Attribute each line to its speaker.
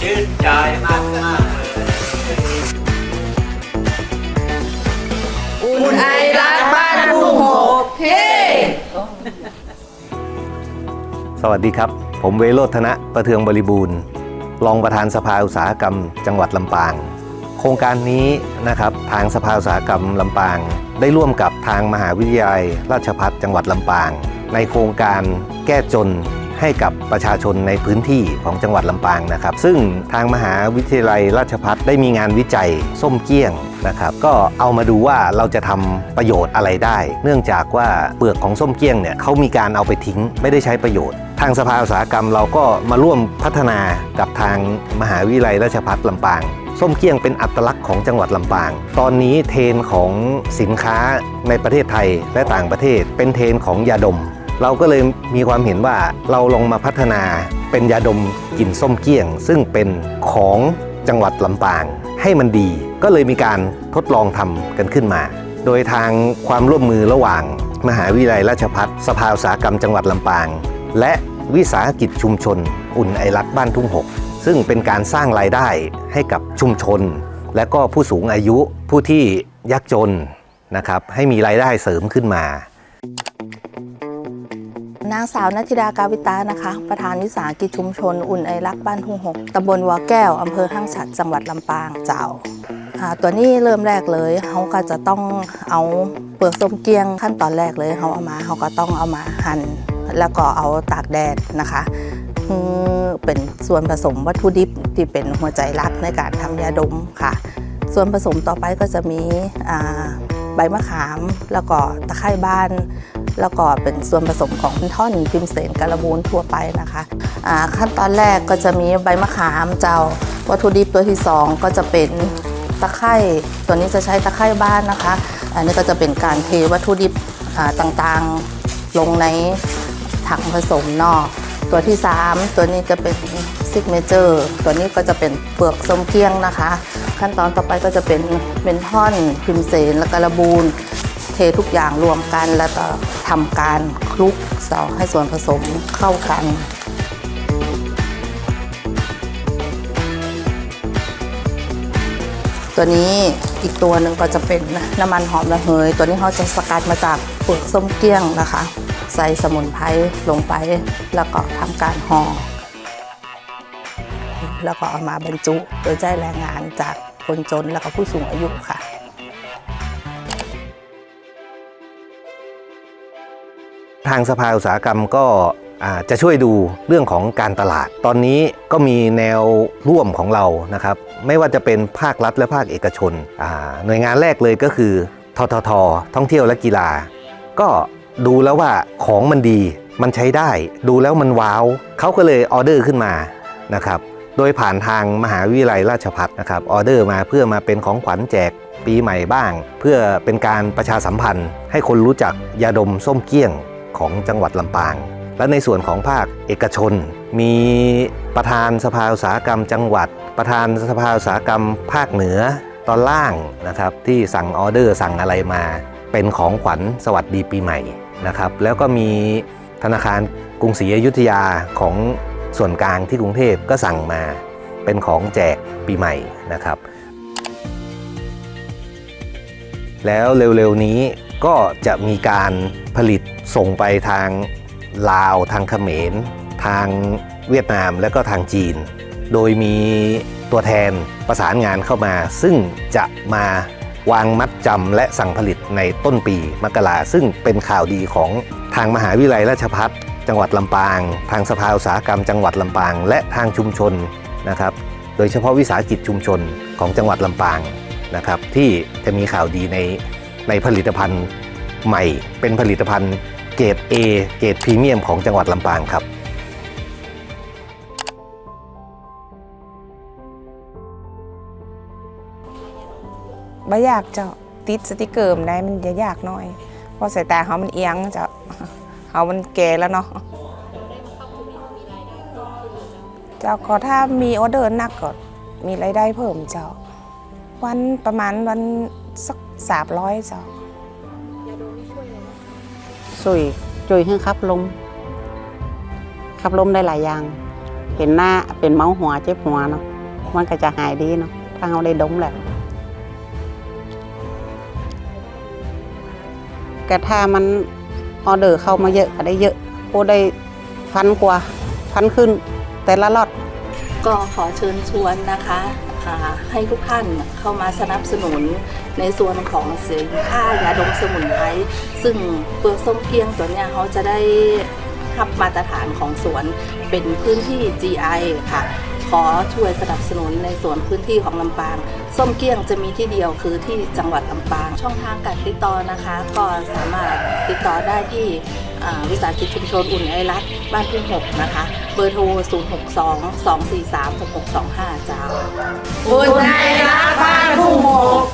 Speaker 1: ชื่นใจมากมาก
Speaker 2: อุ่นไอรักบ้านทุ่งหกเฮ้
Speaker 3: สวัสดีครับ ผมเวโรธนะประเทืองบริบูรณ์ รองประธานสภาอุตสาหกรรม จังหวัดลำปาง โครงการนี้นะครับทางสภาอุตสาหกรรมลำปาง ได้ร่วมกับทางมหาวิทยาลัยราชภัฏจังหวัดลำปาง ในโครงการแก้จนให้กับประชาชนในพื้นที่ของจังหวัดลำปางนะครับ ซึ่งทางมหาวิทยาลัยราชภัฏได้มีงานวิจัยส้มเกี้ยงนะครับก็เอามาดูว่าเราจะทำประโยชน์อะไรได้ เนื่องจากว่าเปลือกของส้มเกี้ยงเนี่ยเขามีการเอาไปทิ้งไม่ได้ใช้ประโยชน์ ทางสภาอุตสาหกรรมเราก็มาร่วมพัฒนากับทางมหาวิทยาลัยราชภัฏลำปางส้มเกี้ยงเป็นอัตลักษณ์ของจังหวัดลำปาง ตอนนี้เทรนของสินค้าในประเทศไทยและต่างประเทศเป็นเทรนของยาดม เราก็เลยมีความเห็นว่าเราลองมาพัฒนาเป็นยาดมกลิ่นส้มเกี้ยง ซึ่งเป็นของจังหวัดลำปาง ให้มันดี ก็เลยมีการทดลองทำกันขึ้นมา โดยทางความร่วมมือระหว่าง มหาวิทยาลัยราชภัฏสภาอุตสาหกรรมจังหวัดลำปาง และวิสาหกิจชุมชน อุ่นไอรักบ้านทุ่งหกซึ่งเป็นการสร้างรายได้ให้กับชุมชน และก็ผู้สูงอายุผู้ที่ยากจนนะครับให้มีรายได้เสริมขึ้นมา
Speaker 2: นางสาวนัทิดากาวิตานะคะ ประธานวิสาหกิจชุมชนอุ่นไอรักบ้านทุ่งหกตำบลวัวแก้วอำเภอห้างฉัดจังหวัดลำปางเจ้าตัวนี้เริ่มแรกเลยเขาก็จะต้องเอาเปลือกส้มเกี้ยงขั้นตอนแรกเลยเขาเอามาเขาก็ต้องเอามาหั่นแล้วก็เอาตากแดดนะคะคือเป็นส่วนผสมวัตถุดิบที่เป็นหัวใจหลักในการทำยาดมค่ะ ส่วนผสมต่อไปก็จะมีใบมะขามแล้วก็ตะไคร้บ้าน แล้วก็เป็นส่วนผสมของท่อนพิมเสนกระบูนทั่วไปนะคะขั้นตอนแรกก็จะมีใบมะขามเจ้า วัตถุดิบตัวที่สองก็จะเป็นตะไคร้ตัวนี้จะใช้ตะไคร้บ้านนะคะ อันนี้ก็จะเป็นการเทวัตถุดิบต่างๆลงในถังผสมนอกตัวที่ 3 ตัวนี้จะเป็นซิกเนเจอร์ตัวนี้ก็จะเป็นเปลือกส้มเกี้ยงนะคะ ขั้นตอนต่อไปก็จะเป็นเป็นท่อนพิมเสนและกระบูน ททุกอย่างรวมกันแล้วก็ทำการคลุกเสาให้ส่วนผสมเข้ากันตัวนี้อีกตัวหนึ่งก็จะเป็นน้ำมันหอมระเหย ตัวนี้เขาจะสกัดมาจากเปลือกส้มเกี้ยงนะคะ ใส่สมุนไพรลงไปแล้วก็ทำการห่อแล้วก็เอามาบรรจุโดยใช้แรงงานจากคนจนแล้วก็ผู้สูงอายุค่ะ
Speaker 3: ทางสภาอุตสาหกรรมก็จะช่วยดูเรื่องของการตลาด ตอนนี้ก็มีแนวร่วมของเรานะครับ ไม่ว่าจะเป็นภาครัฐและภาคเอกชน หน่วยงานแรกเลยก็คือทททท่องเที่ยวและกีฬา ก็ดูแล้วว่าของมันดี มันใช้ได้ ดูแล้วมันว้าว เขาก็เลยออเดอร์ขึ้นมานะครับ โดยผ่านทางมหาวิทยาลัยราชภัฏนะครับออเดอร์มาเพื่อมาเป็นของขวัญแจกปีใหม่บ้าง เพื่อเป็นการประชาสัมพันธ์ ให้คนรู้จักยาดมส้มเกี้ยง ของจังหวัดลำปาง และในส่วนของภาคเอกชน มีประธานสภาอุตสาหกรรม จังหวัด ประธานสภาอุตสาหกรรม ภาคเหนือตอนล่างนะครับที่สั่งออเดอร์สั่งอะไรมา เป็นของขวัญสวัสดีปีใหม่นะครับแล้วก็มีธนาคารกรุงศรีอยุธยาของส่วนกลางที่กรุงเทพก็สั่งมาเป็นของแจกปีใหม่นะครับ แล้วเร็วๆนี้ก็จะมีการผลิตส่งไปทางลาว ทางเขมร ทางเวียดนามและก็ทางจีน โดยมีตัวแทนประสานงานเข้ามา ซึ่งจะมาวางมัดจำและสั่งผลิตในต้นปีมกราซึ่งเป็นข่าวดีของทางมหาวิทยาลัยราชภัฏจังหวัดลำปาง ทางสภาอุตสาหกรรมจังหวัดลำปาง และทางชุมชนนะครับ โดยเฉพาะวิสาหกิจชุมชนของจังหวัดลำปาง นะครับที่จะมีข่าวดีในในผลิตภัณฑ์ใหม่ เป็นผลิตภัณฑ์เกรด A เกรดพรีเมียมของจังหวัดลำปางครับ
Speaker 4: บ่อยากจะติดสติกเกอร์มนได้มันจะยากหน่อย เพราะสายตาเขามันเอียงจะเขามันแก่แล้วเนาะเจ้าก็ถ้ามีออเดอร์หนักก็มีรายได้เพิ่มเจ้า วันประมาณวันสักสามร้อยเจ้า
Speaker 5: ช่วยช่วยให้ครับลงขับลมได้หลายอย่าง เป็นหน้าเป็นเมาหัวเจ็บหัวเนาะมันก็จะหายดีเนาะถ้าเราได้ดมแหละกระถ้ามันออเดอร์เข้ามาเยอะก็ได้เยอะโอ้ได้พันกว่าพันขึ้น แต่ละล็อต
Speaker 2: ก็ขอเชิญชวนนะคะอ่า ให้ทุกท่านเข้ามาสนับสนุนในส่วนของสินค้ายาดมสมุนไพรซึ่งเปลือกส้มเกี้ยงตัวเนี้ยเขาจะได้รับมาตรฐานของสวนเป็นพื้นที่ GI ค่ะ ขอช่วยสนับสนุนในส่วนพื้นที่ของลำปาง ส้มเกี้ยงจะมีที่เดียวคือที่จังหวัดลำปาง ช่องทางการติดต่อนะคะ ก็สามารถติดต่อได้ที่ วิสาหกิจชุมชนอุ่นไอรักบ้านทุ่งหกนะคะ เบอร์โทร 0 6 2 2 4 3 6 6 2 5จ้า
Speaker 1: อุ่นไอรักบ้านทุ่งหก